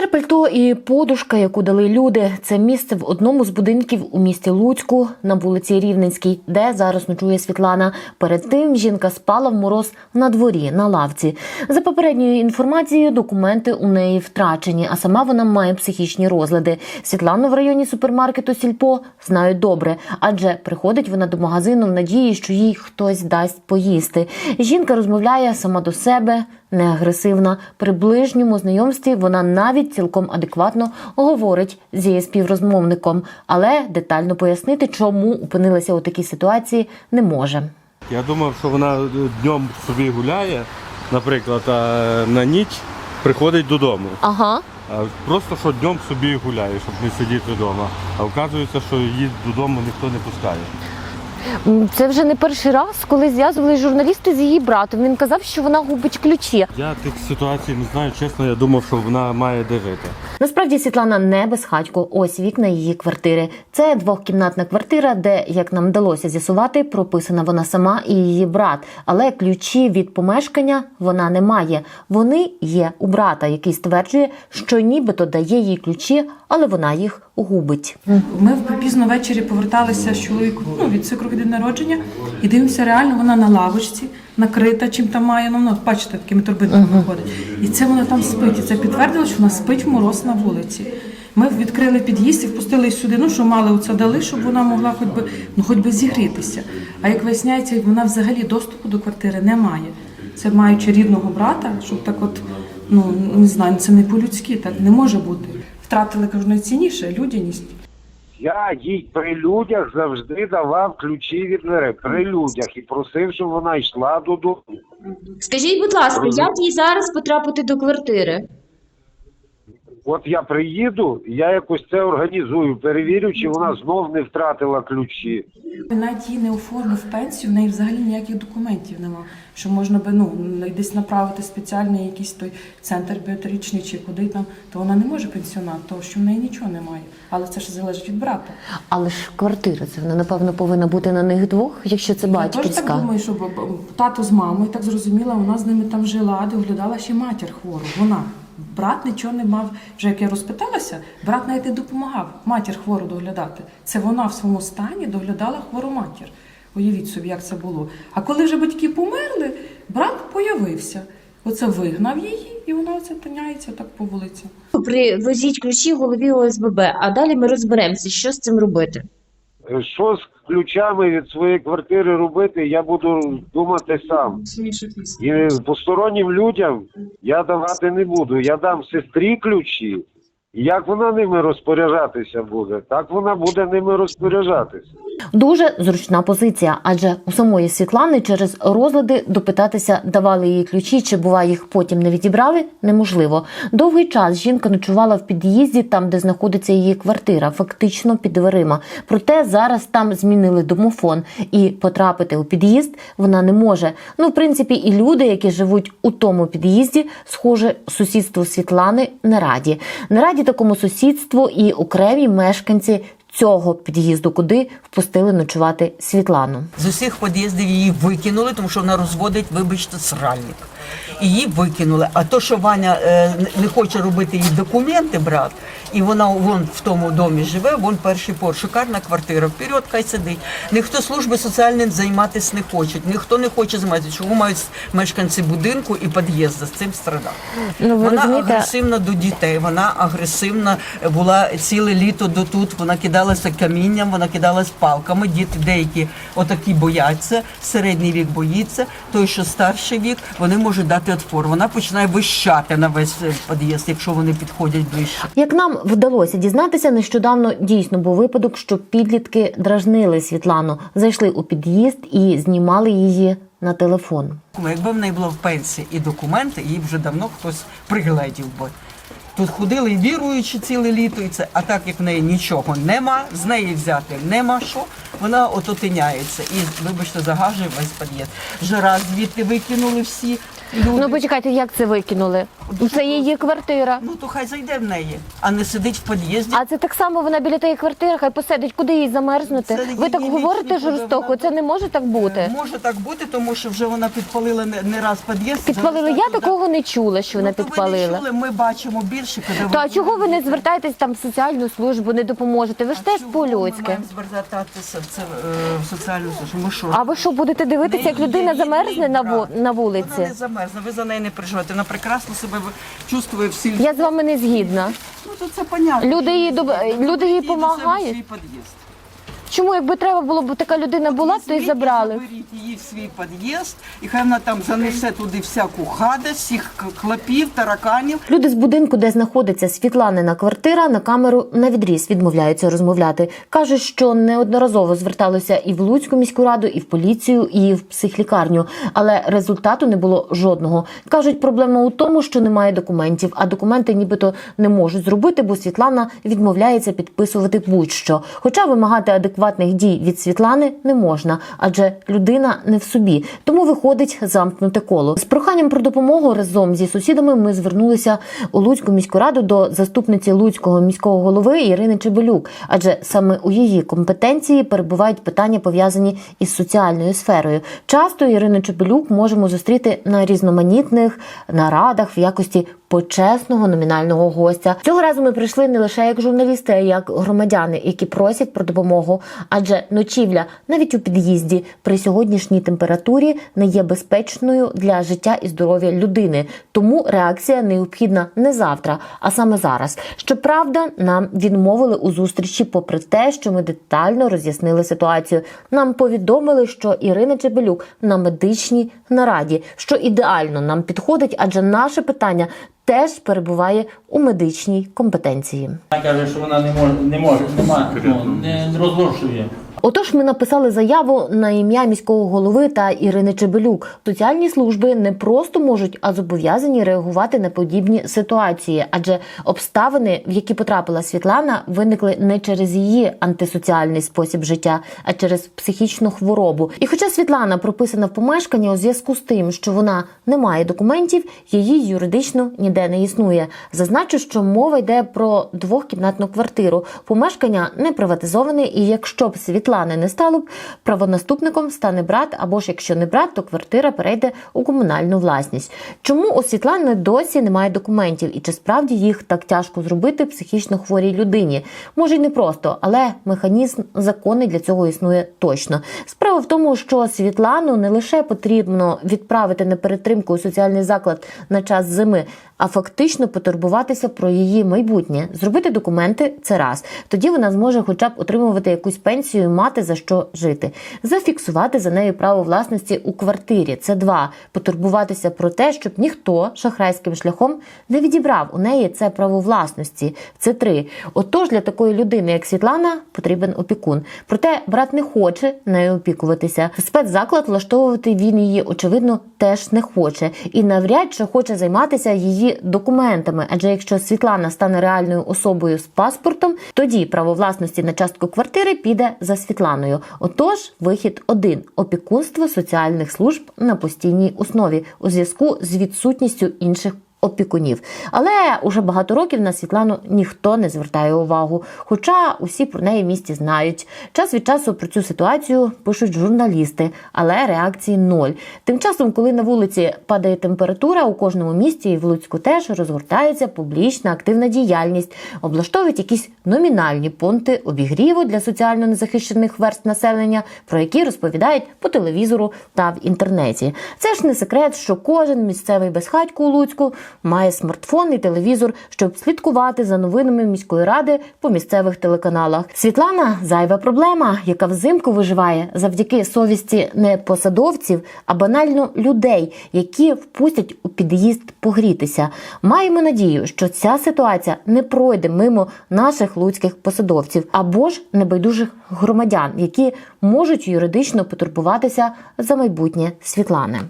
Старе пальто і подушка, яку дали люди. Це місце в одному з будинків у місті Луцьку на вулиці Рівненській, де зараз ночує Світлана. Перед тим жінка спала в мороз на дворі на лавці. За попередньою інформацією, документи у неї втрачені, а сама вона має психічні розлади. Світлану в районі супермаркету Сільпо знають добре, адже приходить вона до магазину в надії, що їй хтось дасть поїсти. Жінка розмовляє сама до себе, не агресивна. При ближньому знайомстві вона навіть цілком адекватно говорить з її співрозмовником, але детально пояснити, чому опинилася у такій ситуації, не може. Я думав, що вона днем собі гуляє, наприклад, а на ніч приходить додому. Ага. Просто що днем собі гуляє, щоб не сидіти вдома. А вказується, що її додому ніхто не пускає. Це вже не перший раз, коли зв'язували журналісти з її братом. Він казав, що вона губить ключі. Я тих ситуацій не знаю, чесно, я думав, що вона має де жити. Насправді Світлана не безхатько. Ось вікна її квартири. Це двохкімнатна квартира, де, як нам вдалося з'ясувати, прописана вона сама і її брат. Але ключі від помешкання вона не має. Вони є у брата, який стверджує, що нібито дає їй ключі, але вона їх губить. Ми пізно ввечері поверталися з чоловіком ну, від свекрухи день народження і дивимося, реально вона на лавочці, накрита чим там має. Ну, ну бачите, такими торбинками виходить. І це вона там спить. І це підтвердило, що вона спить в мороз на вулиці. Ми відкрили під'їзд і впустили її сюди, ну що мали оце дали, щоб вона могла хоч би, ну, хоч би зігрітися. А як виясняється, вона взагалі доступу до квартири не має. Це маючи рідного брата, щоб так от, ну не знаю, це не по-людськи, так не може бути. Втратили кажу, найцінніше людяність. Я їй при людях завжди давав ключі від двери. При людях і просив, щоб вона йшла додому. Скажіть, будь ласка, як їй зараз потрапити до квартири? От я приїду, я якось це організую, перевірю, чи вона знов не втратила ключі. Навіть її не оформив пенсію, в неї взагалі ніяких документів нема. Що можна би ну десь направити спеціальний якийсь той центр біотричний чи куди там, то вона не може пенсіонат, тому що в неї нічого немає. Але це ж залежить від брата. Але ж квартира це вона напевно повинна бути на них двох, якщо це Я теж так думаю, що тато з мамою так зрозуміла, вона з ними там жила, доглядала ще матір хвору. Вона. Брат нічого не мав. Вже як я розпиталася, брат навіть не допомагав матір хвору доглядати. Це вона в своєму стані доглядала хвору матір. Уявіть собі, як це було. А коли вже батьки померли, брат появився. Оце вигнав її, і вона оце тиняється так по вулиці. Привезіть ключі голові ОСББ, а далі ми розберемося, що з цим робити. Що з ключами від своєї квартири робити, я буду думати сам. І постороннім людям я давати не буду. Я дам сестрі ключі. Як вона ними розпоряджатися буде, так вона буде ними розпоряджатися. Дуже зручна позиція, адже у самої Світлани через розлади допитатися, давали їй ключі, чи бува їх потім не відібрали, неможливо. Довгий час жінка ночувала в під'їзді, там де знаходиться її квартира, фактично під дверима. Проте зараз там змінили домофон, і потрапити у під'їзд вона не може. Ну, в принципі, і люди, які живуть у тому під'їзді, схоже, сусідству Світлани не раді. Не раді такому сусідству і окремі мешканці цього під'їзду, куди впустили ночувати Світлану. З усіх під'їздів її викинули, тому що вона розводить, вибачте, сральник. Її викинули. А то, що Ваня е, не хоче робити їй документи, брат, і вона вон в тому домі живе, вон перший пор, шикарна квартира, вперед, хай сидить. Ніхто служби соціальним займатися не хоче, ніхто не хоче займатися. Чому мають мешканці будинку і під'їзду з цим страдати? Ну, вона розумієте- агресивна до дітей, вона агресивна була ціле літо до тут. Вона кидалася камінням, вона кидалась палками. Діти деякі отакі бояться, середній вік боїться. Той, що старший вік, вони можуть дати отпор. Вона починає вищати на весь е, під'їзд, якщо вони підходять ближче. Як нам вдалося дізнатися, нещодавно дійсно був випадок, що підлітки дражнили Світлану, зайшли у під'їзд і знімали її на телефон. Якби в неї було в пенсії і документи, її вже давно хтось пригледів би. Тут ходили віруючи ціле літо, і це, а так як в неї нічого нема, з неї взяти нема що, вона ото тиняється і, вибачте, загажує весь під'їзд. Жара звідти викинули всі люди. Ну почекайте, як це викинули? Це її квартира. Ну то хай зайде в неї, а не сидить в під'їзді. А це так само вона біля тієї квартири, хай посидить, куди їй замерзнути. Це Ви так її говорите вічні жорстоко, проблеми. це не може так бути. Може так бути, тому що вже вона підпалила не, не раз під'їзд. Підпалили. Я такого не чула, що вона Ну, то Ви не підпалила. чули, ми бачимо більше, коли То а чого ви не звертаєтесь там в соціальну службу, не допоможете? Ви ж теж Ми по-людськи. маємо звертатися в, це, е, в соціальну службу. Ми що? А ви що будете дивитися, як людина замерзне на брат. на Вона вулиці? не замерзне, ви за неї не переживаєте. Вона прекрасно себе чувствує в сільській. Я з вами не згідна. Ну то це понятно. Люди їй доб- люди їй йдіть Чому, якби треба було б така людина була, то Візьміть і забрали. Заберіть її в свій під'їзд, і хай вона там занесе туди всяку гадость, всіх к- клопів, тараканів. Люди з будинку, де знаходиться Світланина квартира, на камеру на відріз відмовляються розмовляти. кажуть, що неодноразово зверталися і в Луцьку міську раду, і в поліцію, і в психлікарню, але результату не було жодного. кажуть, проблема у тому, що немає документів, а документи нібито не можуть зробити, бо Світлана відмовляється підписувати будь-що. Хоча вимагати адекватних дій від Світлани не можна, адже людина не в собі. Тому виходить замкнуте коло. З проханням про допомогу разом зі сусідами ми звернулися у Луцьку міську раду до заступниці Луцького міського голови Ірини Чебелюк, адже саме у її компетенції перебувають питання пов'язані із соціальною сферою. Часто Ірину Чебелюк можемо зустріти на різноманітних нарадах в якості почесного номінального гостя. Цього разу ми прийшли не лише як журналісти, а як громадяни, які просять про допомогу. Адже ночівля навіть у під'їзді при сьогоднішній температурі не є безпечною для життя і здоров'я людини. Тому реакція необхідна не завтра, а саме зараз. Щоправда, нам відмовили у зустрічі, попри те, що ми детально роз'яснили ситуацію. Нам повідомили, що Ірина Чебелюк на медичній нараді, що ідеально нам підходить, адже наше питання теж перебуває у медичній компетенції. Вона каже, що вона не може, не може, нема, ну, не розголошує. Отож, ми написали заяву на ім'я міського голови та Ірини Чебелюк. Соціальні служби не просто можуть, а зобов'язані реагувати на подібні ситуації, адже обставини, в які потрапила Світлана, виникли не через її антисоціальний спосіб життя, а через психічну хворобу. І хоча Світлана прописана в помешканні у зв'язку з тим, що вона не має документів, її юридично ніде не існує. Зазначу, що мова йде про двохкімнатну квартиру. Помешкання не приватизоване, і якщо б Світлани не стало б, правонаступником стане брат, або ж якщо не брат, то квартира перейде у комунальну власність. Чому у Світлани досі немає документів, і чи справді їх так тяжко зробити психічно хворій людині? Може й не просто, але механізм законний для цього існує точно. Справа в тому, що Світлану не лише потрібно відправити на перетримку у соціальний заклад на час зими, а фактично потурбуватися про її майбутнє. Зробити документи це раз. Тоді вона зможе хоча б отримувати якусь пенсію мати за що жити. Зафіксувати за нею право власності у квартирі. Це два. Потурбуватися про те, щоб ніхто шахрайським шляхом не відібрав у неї це право власності. Це три. Отож, для такої людини, як Світлана, потрібен опікун. Проте брат не хоче нею опікуватися. В Спецзаклад влаштовувати він її, очевидно, теж не хоче і навряд чи хоче займатися її документами. Адже якщо Світлана стане реальною особою з паспортом, тоді право власності на частку квартири піде за Світланою. Отож, вихід один опікунство соціальних служб на постійній основі у зв'язку з відсутністю інших. Опікунів, але уже багато років на Світлану ніхто не звертає увагу, хоча усі про неї в місті знають. Час від часу про цю ситуацію пишуть журналісти, але реакції ноль. Тим часом, коли на вулиці падає температура, у кожному місті і в Луцьку теж розгортається публічна активна діяльність, облаштовують якісь номінальні пункти обігріву для соціально незахищених верст населення, про які розповідають по телевізору та в інтернеті. Це ж не секрет, що кожен місцевий безхатько у Луцьку має смартфон і телевізор, щоб слідкувати за новинами міської ради по місцевих телеканалах. Світлана зайва проблема, яка взимку виживає завдяки совісті не посадовців, а банально людей, які впустять у під'їзд погрітися. Маємо надію, що ця ситуація не пройде мимо наших луцьких посадовців або ж небайдужих громадян, які можуть юридично потурбуватися за майбутнє Світлани.